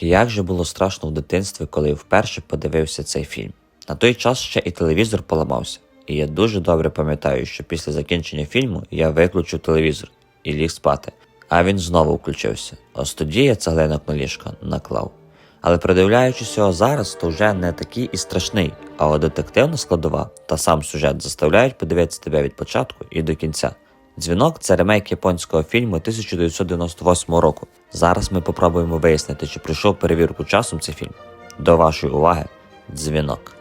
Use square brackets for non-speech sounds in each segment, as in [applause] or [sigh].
Як же було страшно в дитинстві, коли вперше подивився цей фільм. На той час ще і телевізор поламався, і я дуже добре пам'ятаю, що після закінчення фільму я виключив телевізор і ліг спати, а він знову включився. Ось тоді я цеглинок на ліжко наклав. Але придивляючись його зараз, то вже не такий і страшний, а от детективна складова та сам сюжет заставляють подивитися тебе від початку і до кінця. Дзвінок це ремейк японського фільму 1998 року. Зараз ми попробуємо вияснити, чи пройшов перевірку часом цей фільм. До вашої уваги, дзвінок.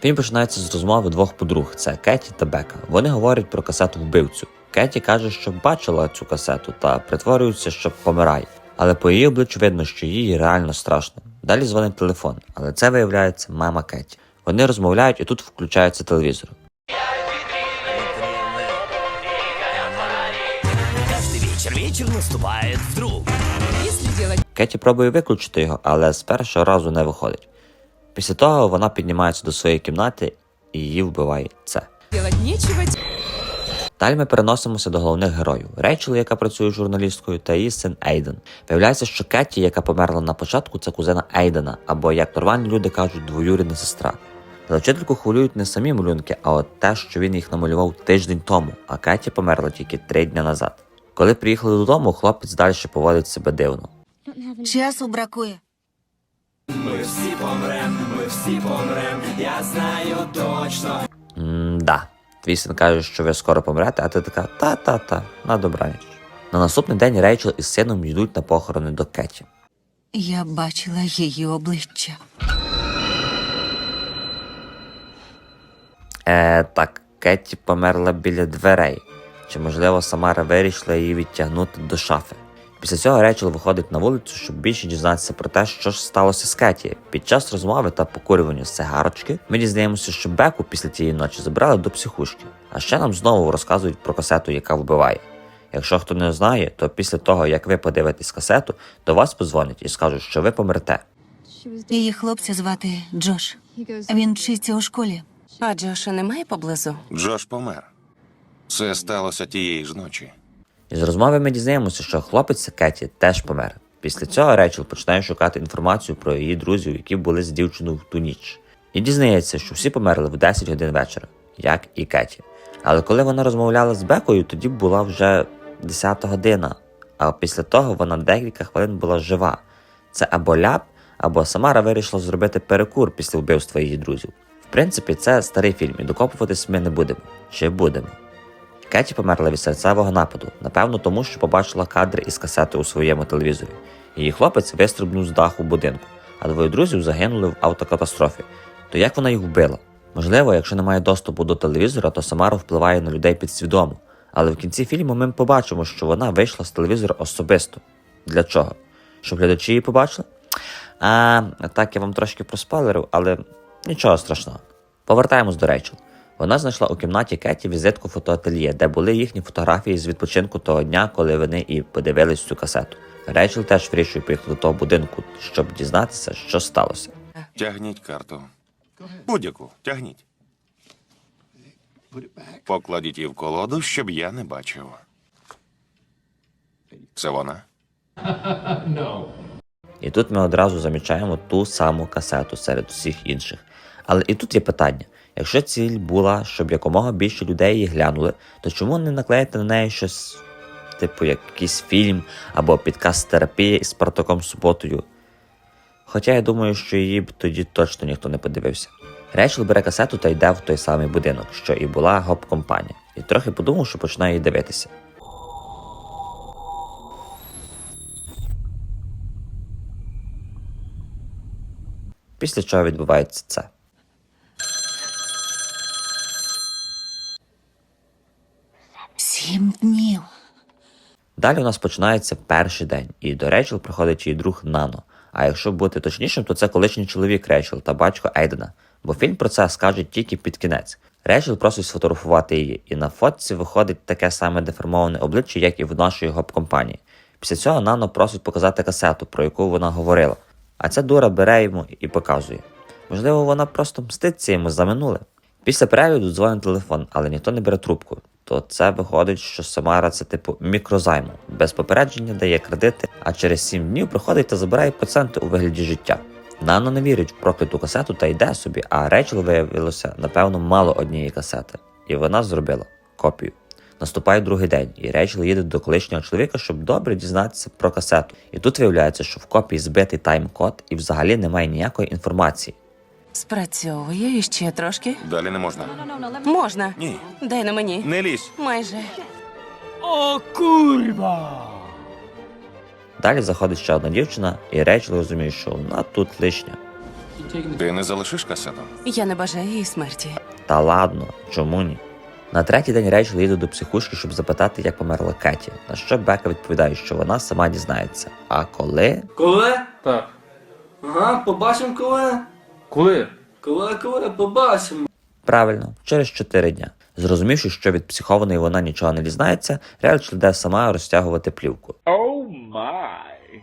Фільм починається з розмови двох подруг: це Кеті та Бека. Вони говорять про касету вбивцю. Кеті каже, що бачила цю касету та притворюється, що помирає. Але по її обличчю видно, що їй реально страшно. Далі дзвонить телефон, але це виявляється мама Кеті. Вони розмовляють і тут включається телевізор. Вдруг. Кеті пробує виключити його, але з першого разу не виходить. Після того вона піднімається до своєї кімнати і її вбиває це. Далі ми переносимося до головних героїв: Рейчел, яка працює журналісткою, та її син Ейден. Виявляється, що Кетті, яка померла на початку, це кузена Ейдена, або як нормальні люди кажуть, двоюрідна сестра. За вчительку хвилюють не самі малюнки, а от те, що він їх намалював тиждень тому, а Кетті померла тільки три дні назад. Коли приїхали додому, хлопець далі поводить себе дивно. Часу бракує. Ми всі помре, ми М-да. Твій син каже, що ви скоро помрете, а ти така та-та-та, на добраніч. На наступний день Рейчел із сином йдуть на похорони до Кеті. Я бачила її обличчя. Е, так, Кетті померла біля дверей. Чи, можливо, Самара вирішила її відтягнути до шафи. Після цього Рейчел виходить на вулицю, щоб більше дізнатися про те, що ж сталося з Кеті. Під час розмови та покурювання сигарочки ми дізнаємося, що Беку після тієї ночі забрали до психушки. А ще нам знову розказують про касету, яка вбиває. Якщо хто не знає, то після того, як ви подивитесь касету, до вас подзвонять і скажуть, що ви помрете. Її хлопця звати Джош. Він вчиться у школі. А Джоша немає поблизу? Джош помер. Це сталося тієї ж ночі. Із розмови ми дізнаємося, що хлопець Кеті теж помер. Після цього Рейчел починає шукати інформацію про її друзів, які були з дівчиною в ту ніч. І дізнається, що всі померли в 10 годин вечора, як і Кеті. Але коли вона розмовляла з Бекою, тоді була вже 10 година, а після того вона декілька хвилин була жива. Це або ляп, або Самара вирішила зробити перекур після вбивства її друзів. Принципі, це старий фільм, і докопуватись ми не будемо. Чи будемо? Кеті померла від серцевого нападу, напевно, тому що побачила кадри із касети у своєму телевізорі. Її хлопець вистрибнув з даху будинку, а двоє друзів загинули в автокатастрофі. То як вона їх вбила? Можливо, якщо немає доступу до телевізора, то Самара впливає на людей підсвідомо. Але в кінці фільму ми побачимо, що вона вийшла з телевізора особисто. Для чого? Щоб глядачі її побачили? А так я вам трошки проспойлерив, але нічого страшного. Повертаємось до Рейчел. Вона знайшла у кімнаті Кеті візитку фотоательє, де були їхні фотографії з відпочинку того дня, коли вони і подивились цю касету. Рейчел теж вирішує поїхати до того будинку, щоб дізнатися, що сталося. Тягніть карту. Будь-яку, тягніть. Покладіть її в колоду, щоб я не бачив. Це вона? [laughs] І тут ми одразу замічаємо ту саму касету серед усіх інших. Але і тут є питання: якщо ціль була, щоб якомога більше людей її глянули, то чому не наклеїти на неї щось, типу якийсь фільм або підкаст терапії із Спартаком Суботою? Хоча я думаю, що її б тоді точно ніхто не подивився. Рейчел бере касету та йде в той самий будинок, що і була гоп-компанія, і трохи подумав, що починає її дивитися. Після чого відбувається це. Сім днів. Далі у нас починається перший день, і до Рейчел приходить її друг Нано. А якщо бути точнішим, то це колишній чоловік Рейчел та батько Ейдена, бо фільм про це скаже тільки під кінець. Рейчел просить сфотографувати її, і на фотці виходить таке саме деформоване обличчя, як і в нашої гоп-компанії. Після цього Нано просить показати касету, про яку вона говорила. А ця дура бере йому і показує. Можливо, вона просто мститься йому за минуле. Після перегляду дзвонить телефон, але ніхто не бере трубку. То це виходить, що Самара це типу мікрозайму, без попередження дає кредити, а через 7 днів приходить та забирає проценти у вигляді життя. Нано не вірить в прокляту касету та йде собі, а Рейчел виявилося, напевно, мало однієї касети, і вона зробила копію. Наступає другий день, і Рейчел їде до колишнього чоловіка, щоб добре дізнатися про касету. І тут виявляється, що в копії збитий тайм-код і взагалі немає ніякої інформації. Спрацьовує іще трошки. Далі не можна. Можна. Ні. Дай на мені. Не лізь. Майже. Далі заходить ще одна дівчина, і Рейчел розуміє, що вона тут лишня. Ти не залишиш касету? Я не бажаю її смерті. Та ладно, чому ні? На третій день Рейчел їде до психушки, щоб запитати, як померла Кеті, на що Бека відповідає, що вона сама дізнається. А коли Коли? Так. Ага, побачимо коли. Коли? Коли, коли, побачимо. Правильно, через 4 дня. Зрозумівши, що від психованої вона нічого не дізнається, Рейчел йде сама розтягувати плівку. Оу май.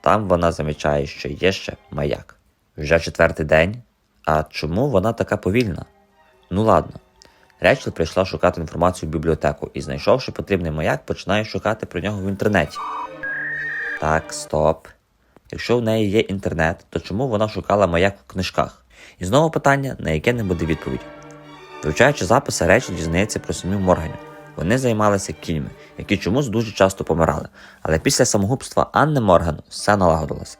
Там вона замічає, що є ще маяк. Вже четвертий день. А чому вона така повільна? Ну ладно. Рейчел прийшла шукати інформацію в бібліотеку і, знайшовши потрібний маяк, починає шукати про нього в інтернеті. Так, стоп. Якщо в неї є інтернет, то чому вона шукала маяк в книжках? І знову питання, на яке не буде відповіді. Вивчаючи записи, Рейчел дізнається про сім'ю Морганів. Вони займалися кіньми, які чомусь дуже часто помирали. Але після самогубства Анни Морган все налагодилося.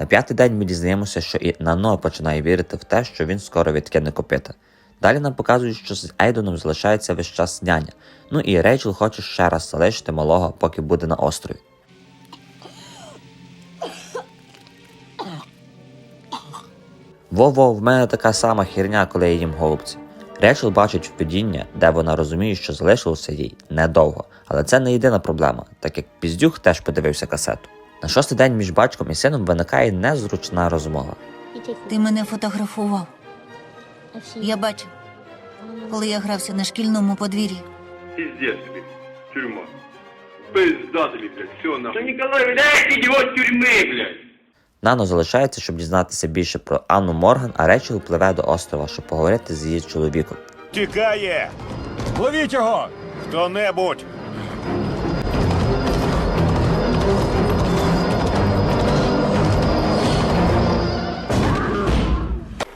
На п'ятий день ми дізнаємося, що і Нано починає вірити в те, що він скоро відкине копита. Далі нам показують, що з Ейдоном залишається весь час няня. Ну і Рейчел хоче ще раз залишити малого, поки буде на острові. Во-во, в мене така сама херня, коли я їм голубці. Рейчел бачить видіння, де вона розуміє, що залишилося їй недовго, але це не єдина проблема, так як Піздюх теж подивився касету. На шостий день між батьком і сином виникає незручна розмова. Ти мене фотографував. Я бачив, коли я грався на шкільному подвір'ї. Пиздец тебе, тюрьма. Пизда тобі, блядь, все нахуй. Да Николай, блядь, з тюрми, блядь. Нано залишається, щоб дізнатися більше про Анну Морган, а Рейчел пливе до острова, щоб поговорити з її чоловіком. Тікає! Ловіть його! Хто-небудь!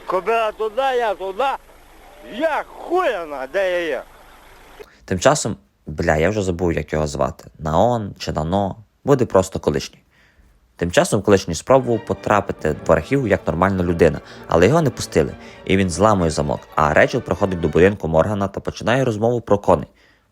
Куда туда, я туда. Я хуяна, де я є? Тим часом, бля, я вже забув, як його звати. Наон чи Нано, буде просто колишній. Тим часом колишній спробував потрапити в архів як нормальна людина, але його не пустили, і він зламує замок. А Рейчел приходить до будинку Моргана та починає розмову про коней.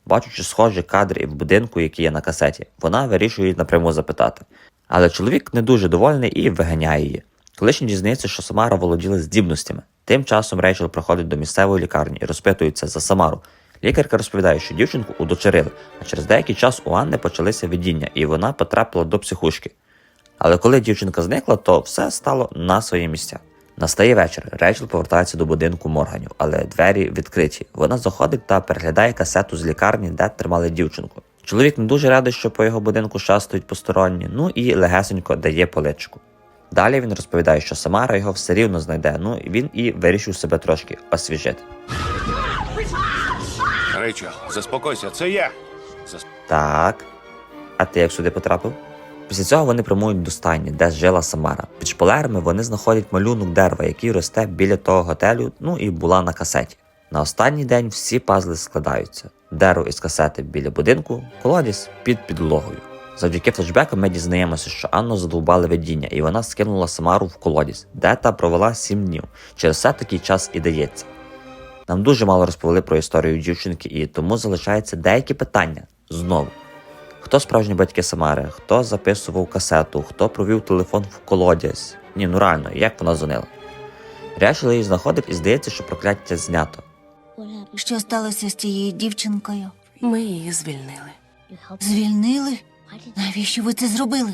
Бачучи схожі кадри в будинку, який є на касеті, вона вирішує напряму запитати. Але чоловік не дуже довольний і виганяє її. Колишній дізнається, що Самара володіла здібностями. Тим часом Рейчел приходить до місцевої лікарні і розпитується за Самару. Лікарка розповідає, що дівчинку удочерили, а через деякий час у Анни почалися видіння, і вона потрапила до психушки. Але коли дівчинка зникла, то все стало на свої місця. Настає вечір. Рейчел повертається до будинку Морганів, але двері відкриті. Вона заходить та переглядає касету з лікарні, де тримали дівчинку. Чоловік не дуже радий, що по його будинку шастають посторонні, ну і легесенько дає поличку. Далі він розповідає, що Самара його все рівно знайде, ну і він і вирішив себе трошки освіжити. Рейчел, заспокойся, це я. Засп... Так. А ти як сюди потрапив? Після цього вони прямують до стайні, де жила Самара. Під шпалерами вони знаходять малюнок дерева, який росте біля того готелю, ну і була на касеті. На останній день всі пазли складаються. Дерево із касети біля будинку, колодязь під підлогою. Завдяки флешбекам ми дізнаємося, що Анну задовбали видіння, і вона скинула Самару в колодязь, де та провела сім днів. Через це такий час і дається. Нам дуже мало розповіли про історію дівчинки, і тому залишаються деякі питання знову. Хто справжні батьки Самари, хто записував касету, хто провів телефон в колодязь. Ні, ну реально, як вона дзвонила. Рячили її знаходить і здається, що прокляття знято. Що сталося з тією дівчинкою? Ми її звільнили. Звільнили? Навіщо ви це зробили?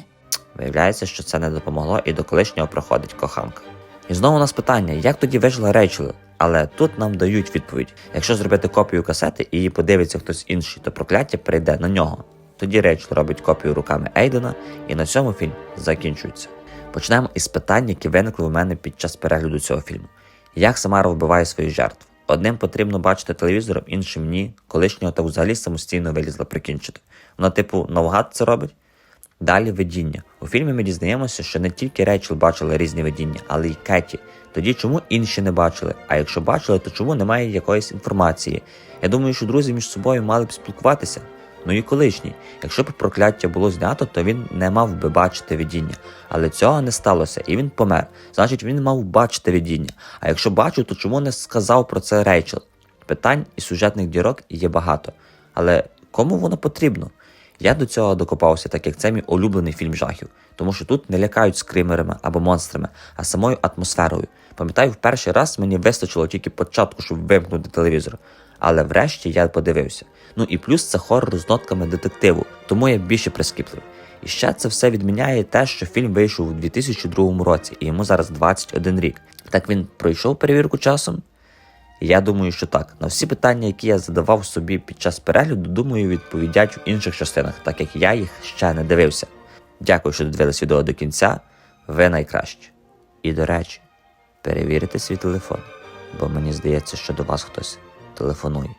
Виявляється, що це не допомогло, і до колишнього проходить коханка. І знову у нас питання, як тоді вижила Рейчел? Але тут нам дають відповідь: якщо зробити копію касети і її подивиться хтось інший, то прокляття прийде на нього. Тоді Рейчел робить копію руками Ейдена, і на цьому фільм закінчується. Почнемо із питань, які виникли в мене під час перегляду цього фільму. Як Самара вбиває своїх жертв? Одним потрібно бачити телевізором, іншим ні. Колишнього та взагалі самостійно вилізла прикінчити. Вона, типу, навгад це робить. Далі видіння. У фільмі ми дізнаємося, що не тільки Рейчел бачила різні видіння, але й Кеті. Тоді чому інші не бачили? А якщо бачили, то чому немає якоїсь інформації? Я думаю, що друзі між собою мали б спілкуватися. Ну і колишній. Якщо б прокляття було знято, то він не мав би бачити видіння. Але цього не сталося, і він помер. Значить, він мав бачити видіння. А якщо бачив, то чому не сказав про це Рейчел? Питань і сюжетних дірок є багато. Але кому воно потрібно? Я до цього докопався, так як це мій улюблений фільм жахів, тому що тут не лякають скримерами або монстрами, а самою атмосферою. Пам'ятаю, в перший раз мені вистачило тільки початку, щоб вимкнути телевізор. Але врешті я подивився. Ну і плюс це хоррор з нотками детективу, тому я більше прискіпливий. І ще це все відміняє те, що фільм вийшов у 2002 році, і йому зараз 21 рік. Так він пройшов перевірку часом? Я думаю, що так. На всі питання, які я задавав собі під час перегляду, думаю, відповідять у інших частинах, так як я їх ще не дивився. Дякую, що додивились відео до кінця. Ви найкращі. І до речі, перевірте свій телефон, бо мені здається, що до вас хтось телефонує.